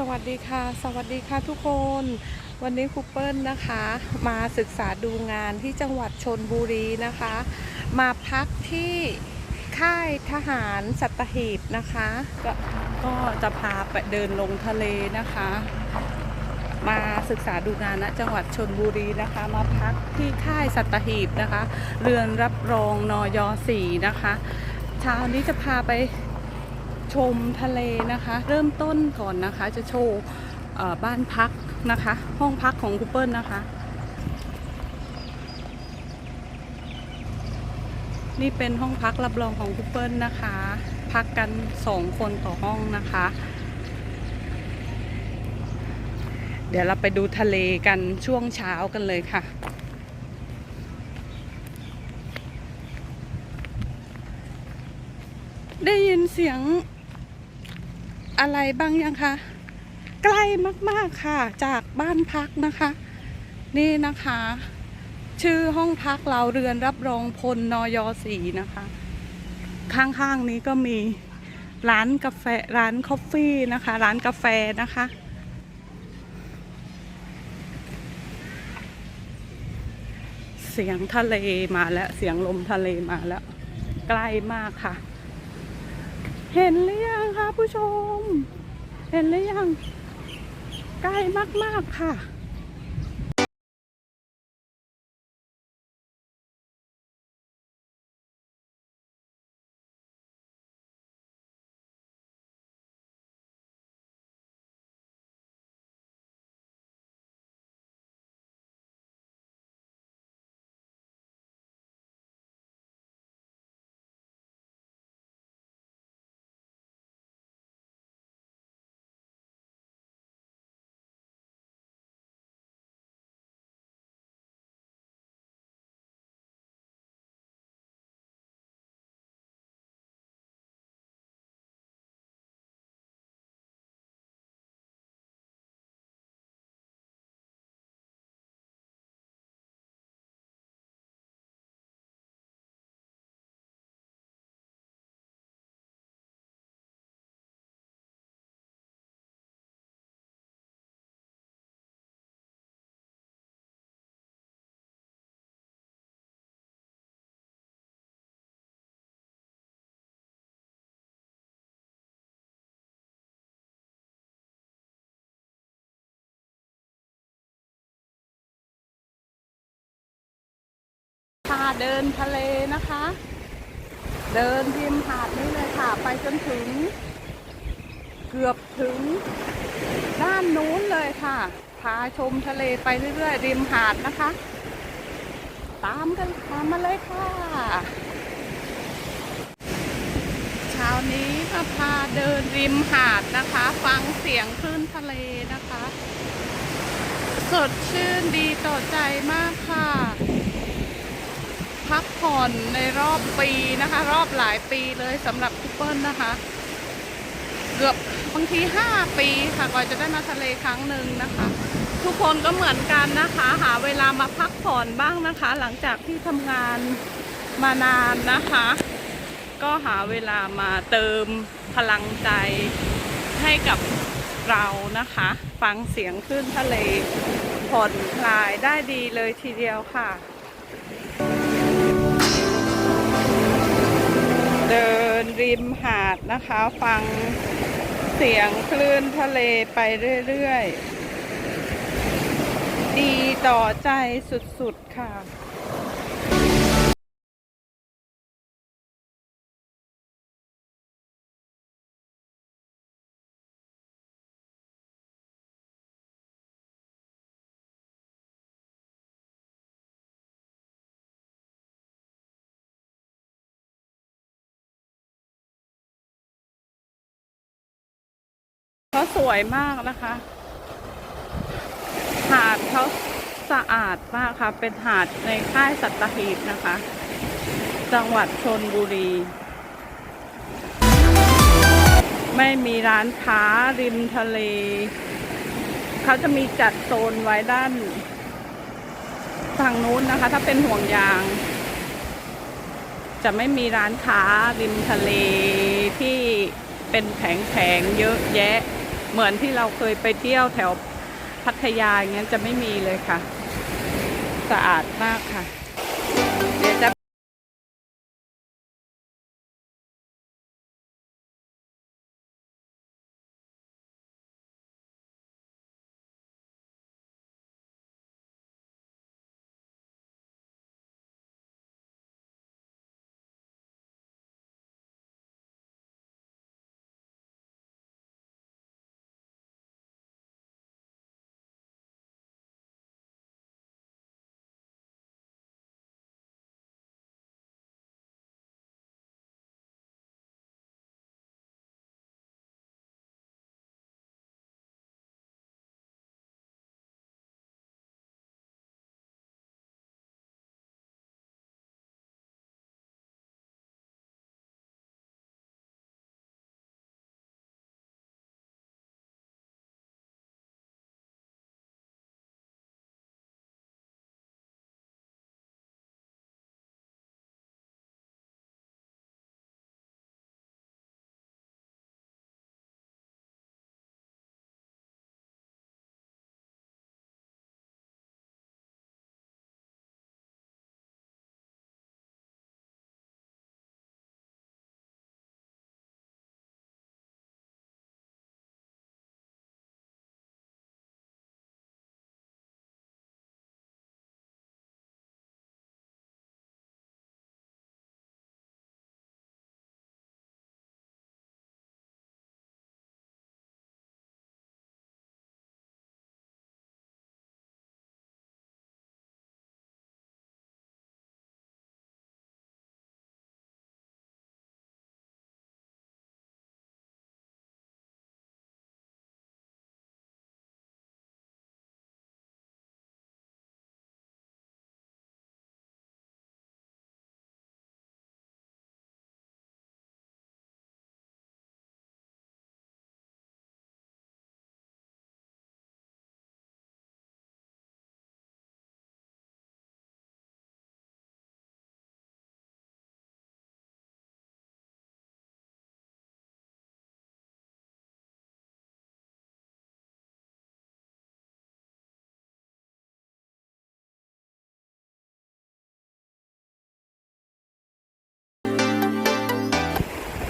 สวัสดีค่ะ สวัสดีค่ะทุกคน วันนี้ครูเปิลนะคะ มาศึกษาดูงานที่จังหวัดชนบุรีนะคะ มาพักที่ค่ายทหารสัตหีบนะคะก็ก็จะพาไปเดินลงทะเลนะคะ มาศึกษาดูงานณจังหวัดชนบุรีนะคะ มาพักที่ค่ายสัตหีบนะคะ เรือนรับรองนอยสีนะคะเช้านี้จะพาไป ชมทะเลนะคะ เริ่มต้นก่อนนะคะ จะโชว์บ้านพักนะคะ ห้องพักของคูเปิลนะคะ นี่เป็นห้องพักรับรองของคูเปิลนะคะ พักกันสองคนต่อห้องนะคะ เดี๋ยวเราไปดูทะเลกันช่วงเช้ากันเลยค่ะได้ยินเสียง อะไรบ้างยังคะ ใกล้มากๆค่ะ จากบ้านพักนะคะ นี่นะคะ ชื่อห้องพักเราเรือนรับรองพลนอยสีนะคะ ข้างๆนี้ก็มีร้านกาแฟร้านคอฟฟี่นะคะ ร้านกาแฟนะคะ เสียงทะเลมาแล้ว เสียงลมทะเลมาแล้ว ใกล้มากค่ะ เห็นหรือยังคะผู้ชม เห็นหรือยัง ใกล้มาก ๆ ค่ะ เดินทะเลนะคะ เดินริมหาดนี่เลยค่ะ ไปจนถึง เกือบถึงด้านนู้นเลยค่ะ พาชมทะเลไปเรื่อยๆริมหาดนะคะ ตามกันตามมาเลยค่ะเช้านี้มาพาเดินริมหาดนะคะ ฟังเสียงคลื่นทะเลนะคะ สดชื่นดีต่อใจมากค่ะ พักผ่อนในรอบปีนะคะ รอบหลายปีเลยสำหรับคุปเปิลนะคะ เกือบบางที 5 ปีค่ะกว่าจะได้มาทะเลครั้งหนึ่งนะคะ ทุกคนก็เหมือนกันนะคะ หาเวลามาพักผ่อนบ้างนะคะ หลังจากที่ทำงานมานานนะคะ ก็หาเวลามาเติมพลังใจให้กับเรานะคะ ฟังเสียงคลื่นทะเลผ่อนคลายได้ดีเลยทีเดียวค่ะ เดินริมหาดนะคะ ฟังเสียงคลื่นทะเลไปเรื่อย ๆ ดีต่อใจสุด ๆ ค่ะ เขาสวยมากนะคะ หาดเขาสะอาดมากค่ะ เป็นหาดในค่ายสัตหีบนะคะ จังหวัดชนบุรี ไม่มีร้านค้าริมทะเล เขาจะมีจัดโซนไว้ด้านฝั่งนู้นนะคะ ถ้าเป็นห่วงยาง จะไม่มีร้านค้าริมทะเลที่เป็นแผงๆเยอะแยะ เหมือนที่เราเคยไปเที่ยวแถวพัทยาอย่างนั้นจะไม่มีเลยค่ะ สะอาดมากค่ะ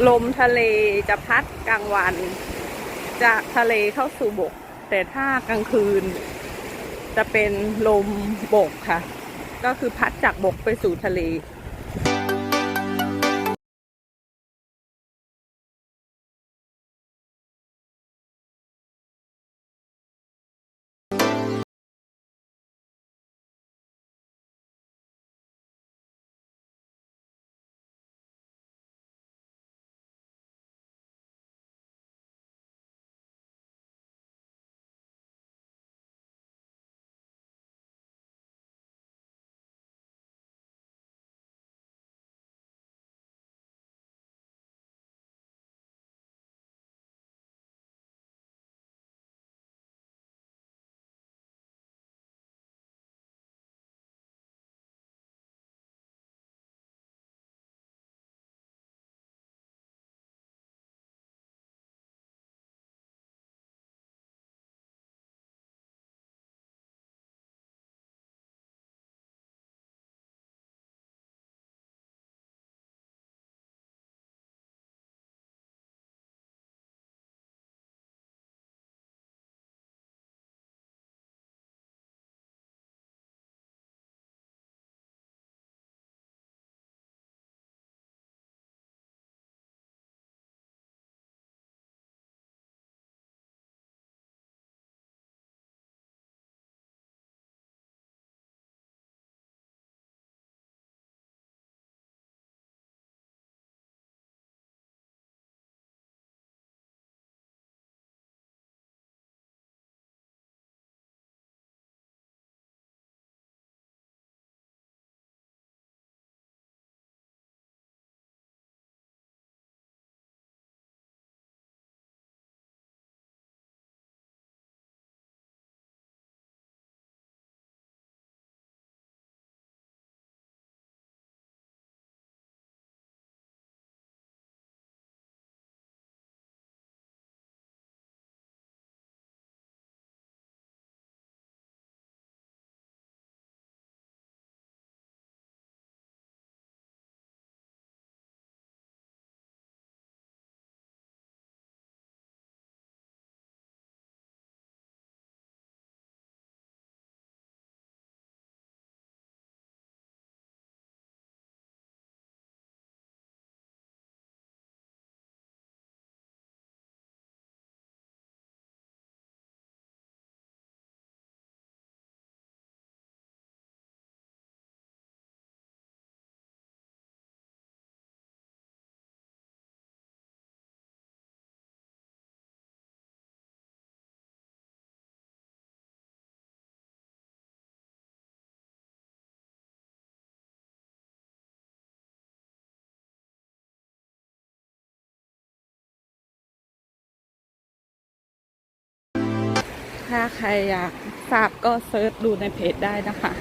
ลมทะเลจะพัดกลางวัน จากทะเลเข้าสู่บก แต่ถ้ากลางคืน จะเป็นลมบกค่ะ ก็คือพัดจากบกไปสู่ทะเล ถ้าใครอยากทราบก็เซิร์ชดูในเพจได้นะคะ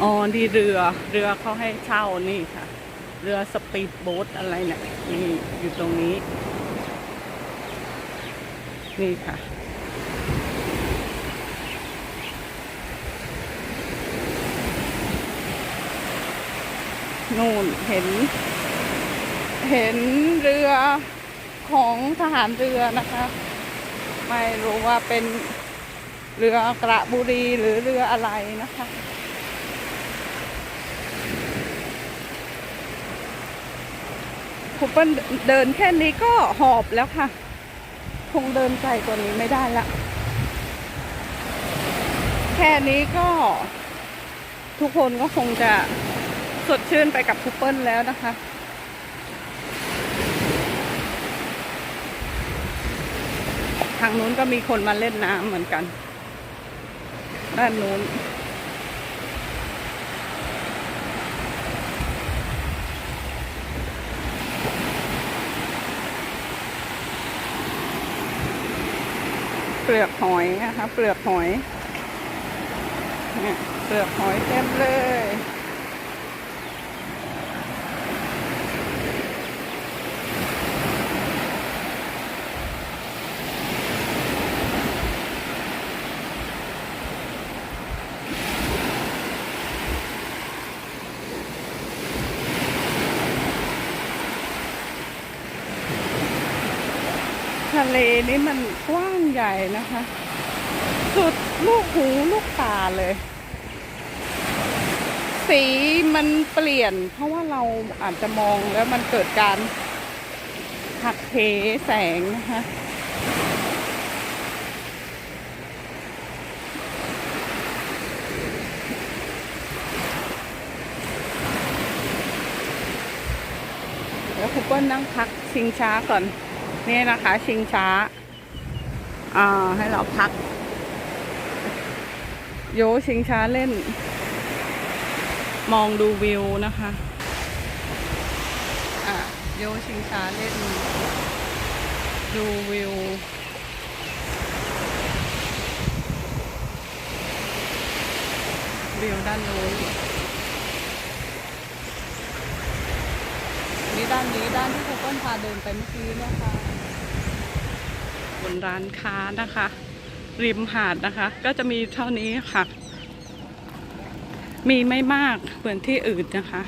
อ๋อดีเรือ เรือเขาให้เช่านี่ค่ะ เรือสปีดโบ๊ทอะไรเนี่ยนี่อยู่ตรงนี้ นี่ค่ะ นู่นเห็น เห็นเรือของทหารเรือนะคะ ไม่รู้ว่าเป็นเรือกระบุรีหรือเรืออะไรนะคะ คุณเปิ้ลเดินแค่นี้ก็หอบแล้วค่ะ คงเดินไกลกว่านี้ไม่ได้ละ แค่นี้ก็ ทุกคนก็คงจะสดชื่นไปกับคุณเปิ้ลแล้วนะคะทางนู้นก็มีคนมาเล่นน้ำเหมือนกัน ด้านนู้น เปลือกหอยนะคะ เปลือกหอยเนี่ยเปลือกหอยเต็มเลยทะเลนี่มัน ใหญ่นะคะ สุดลูกหูลูกตาเลย สีมันเปลี่ยน เพราะว่าเราอาจจะมองแล้วมันเกิดการหักเหแสงนะคะเดี๋ยวคุณเปิ้ลนั่งพักชิงช้าก่อน นี่นะคะ ชิงช้า อ่า ให้เราพัก โยชิงช้าเล่น มองดูวิวนะคะอ่าโยชิงช้าเล่น ดูวิววิวด้านนู้นนี่ด้านนี้ด้านที่ครูเปิ้ลพาเดินไปเมื่อกี้นะคะ บนร้านค้านะคะ ริมหาดนะคะ ก็จะมีเท่านี้ค่ะ มีไม่มากเหมือนที่อื่นนะคะ